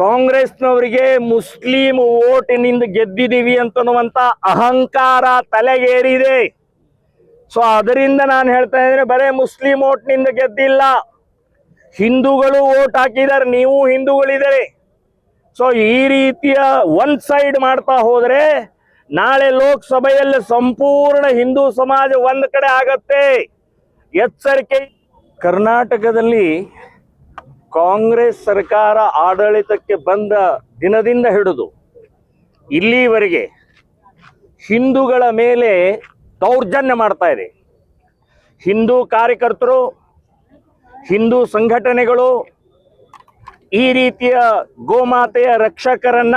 ಕಾಂಗ್ರೆಸ್ನವರಿಗೆ Muslim ಓಟಿನಿಂದ ಗೆದ್ದಿದ್ದೀವಿ ಅಂತನ್ನುವಂತ ಅಹಂಕಾರ ತಲೆಗೇರಿದೆ. So ಅದರಿಂದ ನಾನು ಹೇಳ್ತಾ ಇದ್ರೆ ಬರೇ ಮುಸ್ಲಿಂ ಓಟ್ನಿಂದ ಗೆದ್ದಿಲ್ಲ. ಹಿಂದೂಗಳು ಓಟ್ ಹಾಕಿದ್ದಾರೆ, ನೀವು ಹಿಂದೂಗಳಿದ್ದಾರೆ. ಸೊ ಈ ರೀತಿಯ ಒನ್ ಸೈಡ್ ಮಾಡ್ತಾ ಹೋದರೆ ನಾಳೆ ಲೋಕಸಭೆಯಲ್ಲಿ ಸಂಪೂರ್ಣ ಹಿಂದೂ ಸಮಾಜ ಒಂದು ಕಡೆ ಆಗತ್ತೆ. ಎಚ್ಚರಿಕೆ, ಕರ್ನಾಟಕದಲ್ಲಿ ಕಾಂಗ್ರೆಸ್ ಸರ್ಕಾರ ಆಡಳಿತಕ್ಕೆ ಬಂದ ದಿನದಿಂದ ಹಿಡಿದು ಇಲ್ಲಿವರೆಗೆ ಹಿಂದೂಗಳ ಮೇಲೆ ದೌರ್ಜನ್ಯ ಮಾಡ್ತಾ ಇದೆ. ಹಿಂದೂ ಕಾರ್ಯಕರ್ತರು, ಹಿಂದೂ ಸಂಘಟನೆಗಳು ಈ ರೀತಿಯ ಗೋಮಾತೆಯ ರಕ್ಷಕರನ್ನ,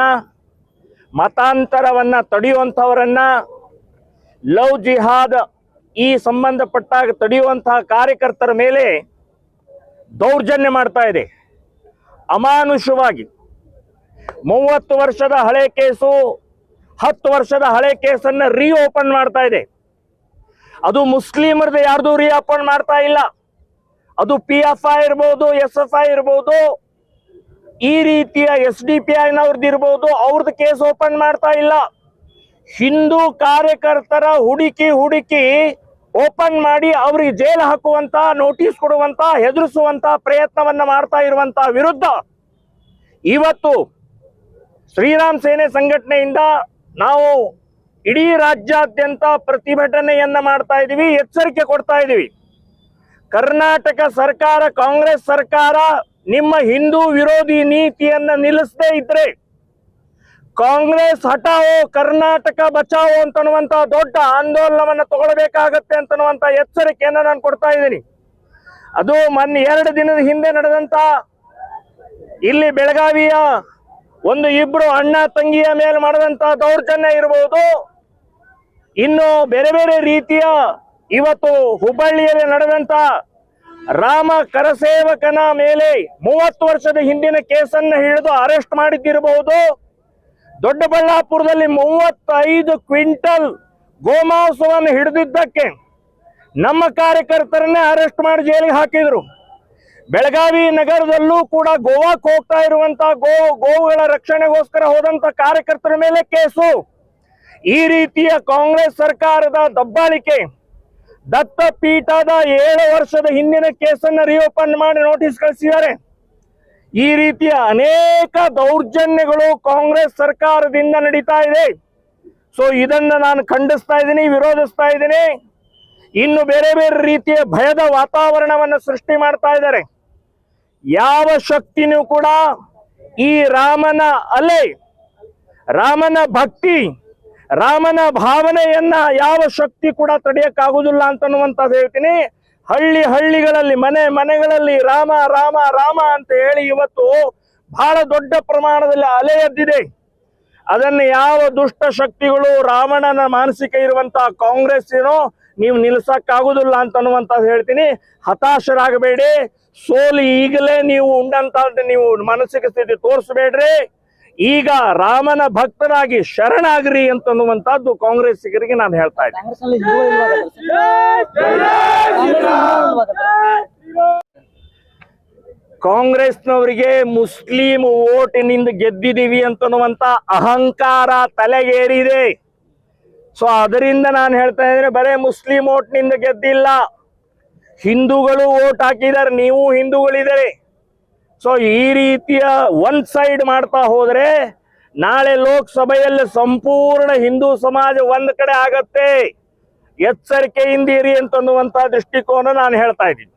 ಮತಾಂತರವನ್ನ ತಡೆಯುವಂಥವರನ್ನ, ಲವ್ ಜಿಹಾದ್ ಈ ಸಂಬಂಧಪಟ್ಟಾಗ ತಡೆಯುವಂತಹ ಕಾರ್ಯಕರ್ತರ ಮೇಲೆ ದೌರ್ಜನ್ಯ ಮಾಡ್ತಾ ಇದೆ. ಅಮಾನುಷವಾಗಿ ಮೂವತ್ತು ವರ್ಷದ ಹಳೆ ಕೇಸು, ಹತ್ತು ವರ್ಷದ ಹಳೆ ಕೇಸನ್ನ ರೀಓಪನ್ ಮಾಡ್ತಾ ಇದೆ. ಅದು ಮುಸ್ಲಿಮರದ್ದು ಯಾರ್ದು ರೀಓಪನ್ ಮಾಡ್ತಾ ಇಲ್ಲ. ಅದು ಪಿ ಎಫ್ ಐ ಇರ್ಬೋದು ಎಸ್ ಎಫ್ ಐ ಇರ್ಬೋದು, ಈ ರೀತಿಯ ಎಸ್ ಡಿ ಪಿ ಐನವ್ರದ್ದು ಇರ್ಬೋದು ಅವ್ರದ್ದು ಕೇಸ್ ಓಪನ್ ಮಾಡ್ತಾ ಇಲ್ಲ. ಹಿಂದೂ ಕಾರ್ಯಕರ್ತರ ಹುಡುಕಿ ಹುಡುಕಿ ಓಪನ್ ಮಾಡಿ ಅವ್ರಿಗೆ ಜೈಲು ಹಾಕುವಂತ, ನೋಟಿಸ್ ಕೊಡುವಂತ, ಹೆದರಿಸುವಂತ ಪ್ರಯತ್ನವನ್ನ ಮಾಡ್ತಾ ಇರುವಂತ ವಿರುದ್ಧ ಇವತ್ತು ಶ್ರೀರಾಮ್ ಸೇನೆ ಸಂಘಟನೆಯಿಂದ ನಾವು ಇಡೀ ರಾಜ್ಯಾದ್ಯಂತ ಪ್ರತಿಭಟನೆಯನ್ನ ಮಾಡ್ತಾ ಇದೀವಿ, ಎಚ್ಚರಿಕೆ ಕೊಡ್ತಾ ಇದೀವಿ. ಕರ್ನಾಟಕ ಸರ್ಕಾರ, ಕಾಂಗ್ರೆಸ್ ಸರ್ಕಾರ ನಿಮ್ಮ ಹಿಂದೂ ವಿರೋಧಿ ನೀತಿಯನ್ನ ನಿಲ್ಲಿಸದೇ ಇದ್ರೆ ಕಾಂಗ್ರೆಸ್ ಹಟಾವೋ ಕರ್ನಾಟಕ ಬಚಾವೋ ಅಂತನ್ನುವಂತ ದೊಡ್ಡ ಆಂದೋಲನವನ್ನ ತಗೊಳ್ಬೇಕಾಗತ್ತೆ ಅಂತನ್ನುವಂತ ಎಚ್ಚರಿಕೆಯನ್ನ ನಾನು ಕೊಡ್ತಾ ಇದ್ದೀನಿ. ಅದು ಮೊನ್ನೆ ಎರಡು ದಿನದ ಹಿಂದೆ ನಡೆದಂತ ಇಲ್ಲಿ ಬೆಳಗಾವಿಯ ಒಂದು ಇಬ್ರು ಅಣ್ಣ ತಂಗಿಯ ಮೇಲೆ ಮಾಡಿದಂತ ದೌರ್ಜನ್ಯ ಇರಬಹುದು ಇನ್ನು ಬೇರೆ ಬೇರೆ ರೀತಿಯ ಇವತ್ತು ಹುಬ್ಬಳ್ಳಿಯಲ್ಲಿ ನಡೆದಂತ ರಾಮ ಕರಸೇವಕನ ಮೇಲೆ ಮೂವತ್ತು ವರ್ಷದ ಹಿಂದಿನ ಕೇಸನ್ನ ಹಿಡಿದು ಅರೆಸ್ಟ್ ಮಾಡಿದ್ದಿರಬಹುದು. ದೊಡ್ಡಬಳ್ಳಾಪುರದಲ್ಲಿ ಮೂವತ್ತೈದು ಕ್ವಿಂಟಲ್ ಗೋಮಾಂಸವನ್ನು ಹಿಡಿದಿದ್ದಕ್ಕೆ ನಮ್ಮ ಕಾರ್ಯಕರ್ತರನ್ನೇ ಅರೆಸ್ಟ್ ಮಾಡಿ ಜೈಲಿಗೆ ಹಾಕಿದ್ರು. ಬೆಳಗಾವಿ ನಗರದಲ್ಲೂ ಕೂಡ ಗೋವಾಕ್ ಹೋಗ್ತಾ ಇರುವಂತಹ ಗೋ, ಗೋವುಗಳ ರಕ್ಷಣೆಗೋಸ್ಕರ ಹೋದಂತ ಕಾರ್ಯಕರ್ತರ ಮೇಲೆ ಕೇಸು. ಈ ರೀತಿಯ ಕಾಂಗ್ರೆಸ್ ಸರ್ಕಾರದ ದಬ್ಬಾಳಿಕೆ, ದತ್ತಪೀಠದ ಏಳು ವರ್ಷದ ಹಿಂದಿನ ಕೇಸನ್ನ ರಿಓಪನ್ ಮಾಡಿ ನೋಟಿಸ್ ಕಳಿಸಿದ್ದಾರೆ. ಈ ರೀತಿಯ ಅನೇಕ ದೌರ್ಜನ್ಯಗಳು ಕಾಂಗ್ರೆಸ್ ಸರ್ಕಾರದಿಂದ ನಡೀತಾ ಇದೆ. ಸೊ ಇದನ್ನು ನಾನು ಖಂಡಿಸ್ತಾ ಇದ್ದೀನಿ, ವಿರೋಧಿಸ್ತಾ ಇದ್ದೀನಿ. ಇನ್ನು ಬೇರೆ ಬೇರೆ ರೀತಿಯ ಭಯದ ವಾತಾವರಣವನ್ನು ಸೃಷ್ಟಿ ಮಾಡ್ತಾ ಇದ್ದಾರೆ. ಯಾವ ಶಕ್ತಿನೂ ಕೂಡ ಈ ರಾಮನ ಅಲೆ, ರಾಮನ ಭಕ್ತಿ, ರಾಮನ ಭಾವನೆಯನ್ನ ಯಾವ ಶಕ್ತಿ ಕೂಡ ತಡೆಯಕ್ಕಾಗುದಿಲ್ಲ ಅಂತನ್ನುವಂಥದ್ದು ಹೇಳ್ತೀನಿ. ಹಳ್ಳಿ ಹಳ್ಳಿಗಳಲ್ಲಿ, ಮನೆ ಮನೆಗಳಲ್ಲಿ ರಾಮ ರಾಮ ರಾಮ ಅಂತ ಹೇಳಿ ಇವತ್ತು ಬಹಳ ದೊಡ್ಡ ಪ್ರಮಾಣದಲ್ಲಿ ಅಲೆ ಎದ್ದಿದೆ. ಅದನ್ನು ಯಾವ ದುಷ್ಟ ಶಕ್ತಿಗಳು ರಾವಣನ ಮಾನಸಿಕ ಇರುವಂತಹ ಕಾಂಗ್ರೆಸ್ ಏನೋ ನೀವು ನಿಲ್ಸಕ್ಕಾಗುದಿಲ್ಲ ಅನ್ನುವಂತ ಹೇಳ್ತೀನಿ. ಹತಾಶರಾಗಬೇಡಿ. ಸೋಲು ಈಗಲೇ ನೀವು ಉಂಡಂತ ನೀವು ಮಾನಸಿಕ ಸ್ಥಿತಿ ತೋರಿಸಬೇಡ್ರಿ. ಈಗ ರಾಮನ ಭಕ್ತರಾಗಿ ಶರಣಾಗ್ರಿ ಅಂತನ್ನುವಂತಹದ್ದು ಕಾಂಗ್ರೆಸ್ಸಿಗರಿಗೆ ನಾನು ಹೇಳ್ತಾ ಇದ್ದೀನಿ? ಕಾಂಗ್ರೆಸ್ನವರಿಗೆ ಮುಸ್ಲಿಂ ಓಟಿನಿಂದ ಗೆದ್ದಿದೀವಿ ಅಂತನ್ನುವಂತ ಅಹಂಕಾರ ತಲೆಗೇರಿದೆ. ಸೊ ಅದರಿಂದ ನಾನು ಹೇಳ್ತಾ ಇದ್ರೆ ಬರೇ ಮುಸ್ಲಿಂ ಓಟ್ನಿಂದ ಗೆದ್ದಿಲ್ಲ. ಹಿಂದೂಗಳು ಓಟ್ ಹಾಕಿದ್ದಾರೆ ನೀವು ಹಿಂದೂಗಳಿದ್ದಾರೆ. ಸೊ ಈ ರೀತಿಯ ಒನ್ ಸೈಡ್ ಮಾಡ್ತಾ ಹೋದ್ರೆ ನಾಳೆ ಲೋಕಸಭೆಯಲ್ಲಿ ಸಂಪೂರ್ಣ ಹಿಂದೂ ಸಮಾಜ ಒಂದ್ ಕಡೆ ಆಗತ್ತೆ. ಎಚ್ಚರಿಕೆಯಿಂದಿರಿ ಅಂತನ್ನುವಂತ ದೃಷ್ಟಿಕೋನ ನಾನು ಹೇಳ್ತಾ ಇದ್ದೀನಿ.